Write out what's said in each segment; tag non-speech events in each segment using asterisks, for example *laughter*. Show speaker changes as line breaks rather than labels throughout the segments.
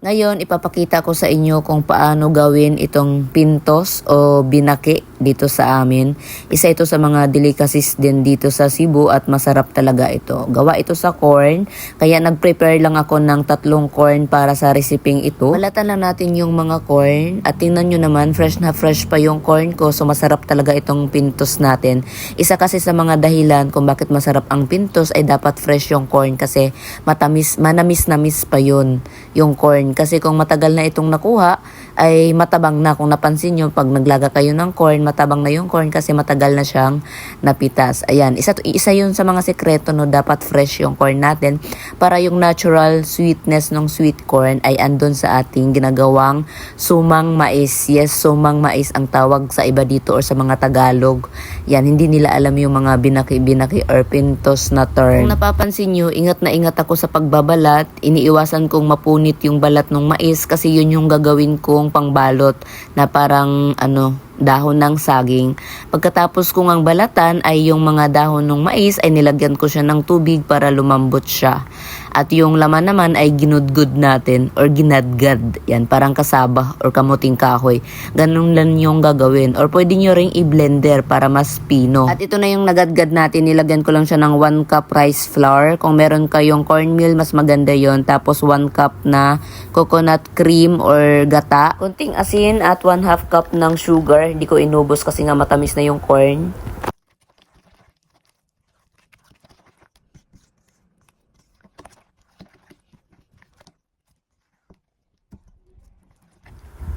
Ngayon, ipapakita ko sa inyo kung paano gawin itong pintos o binaki dito sa amin. Isa ito sa mga delicacies din dito sa Cebu at masarap talaga ito. Gawa ito sa corn, kaya nag-prepare lang ako ng tatlong corn para sa resiping ito. Balatan lang natin yung mga corn at tingnan nyo naman, fresh na fresh pa yung corn ko so masarap talaga itong pintos natin. Isa kasi sa mga dahilan kung bakit masarap ang pintos ay dapat fresh yung corn kasi matamis, manamis-namis pa yun yung corn. Kasi kung matagal na itong nakuha, ay matabang na. Kung napansin nyo, pag naglaga kayo ng corn, matabang na yung corn kasi matagal na siyang napitas. Ayan, isa, isa yun sa mga sekreto, no, dapat fresh yung corn natin para yung natural sweetness ng sweet corn ay andon sa ating ginagawang sumang mais. Yes, sumang mais ang tawag sa iba dito or sa mga Tagalog. Yan, hindi nila alam yung mga binaki-binaki or pintos na term. Kung napapansin nyo, ingat na ingat ako sa pagbabalat. Iniiwasan kong mapunit yung balat ng mais kasi yun yung gagawin kong pangbalot na parang ano, dahon ng saging. Pagkatapos kong ang balatan ay yung mga dahon ng mais ay nilagyan ko siya ng tubig para lumambot siya. At yung laman naman ay ginudgud natin or ginadgad. Yan, parang kasaba or kamuting kahoy. Ganun lang yung gagawin. Or pwede nyo ring i-blender para mas pino. At ito na yung nagadgad natin. Nilagyan ko lang siya ng 1 cup rice flour. Kung meron kayong cornmeal, mas maganda yon Tapos 1 cup na coconut cream or gata. Kunting asin at 1 half cup ng sugar. Hindi ko inubos kasi nga matamis na yung corn.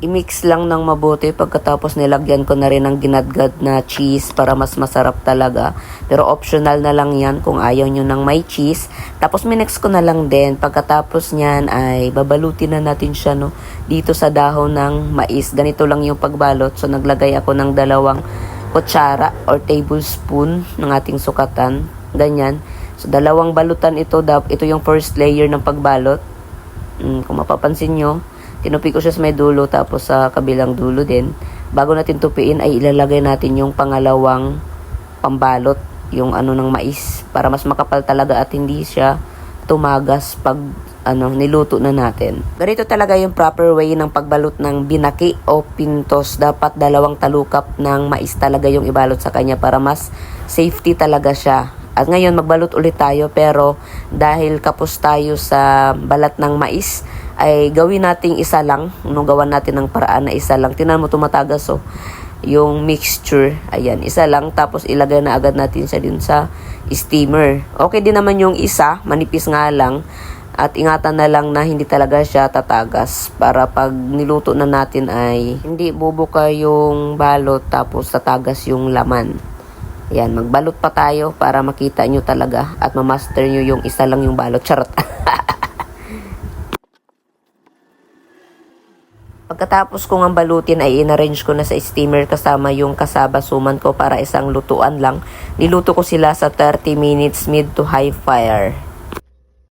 I-mix lang ng mabuti pagkatapos nilagyan ko na rin ng ginadgad na cheese para mas masarap talaga. Pero optional na lang yan kung ayaw nyo ng may cheese. Tapos minix ko na lang din. Pagkatapos niyan ay babalutin na natin siya no, dito sa dahon ng mais. Ganito lang yung pagbalot. So naglagay ako ng dalawang kutsara or tablespoon ng ating sukatan. Ganyan. So dalawang balutan ito. Ito yung first layer ng pagbalot. Mm, kung mapapansin nyo, tinupi ko siya sa may dulo tapos sa kabilang dulo din. Bago natin tupiin ay ilalagay natin yung pangalawang pambalot, yung ano ng mais para mas makapal talaga at hindi siya tumagas pag ano niluto na natin. Ganito talaga yung proper way ng pagbalot ng binaki o pintos. Dapat dalawang talukap ng mais talaga yung ibalot sa kanya para mas safety talaga siya. At ngayon magbalot ulit tayo pero dahil kapos tayo sa balat ng mais ay gawin nating isa lang. Nung gawan natin ng paraan na isa lang. Tinan mo tumatagas oh. Yung mixture. Ayan, isa lang. Tapos ilagay na agad natin siya din sa steamer. Okay din naman yung isa. Manipis nga lang. At ingatan na lang na hindi talaga siya tatagas. Para pag niluto na natin ay hindi bubuka yung balot tapos tatagas yung laman. Ayan, magbalot pa tayo para makita nyo talaga at mamaster nyo yung isa lang yung balot. Charot. *laughs* Pagkatapos kong ang balutin ay inarrange ko na sa steamer kasama yung kasaba suman ko para isang lutuan lang. Niluto ko sila sa 30 minutes mid to high fire.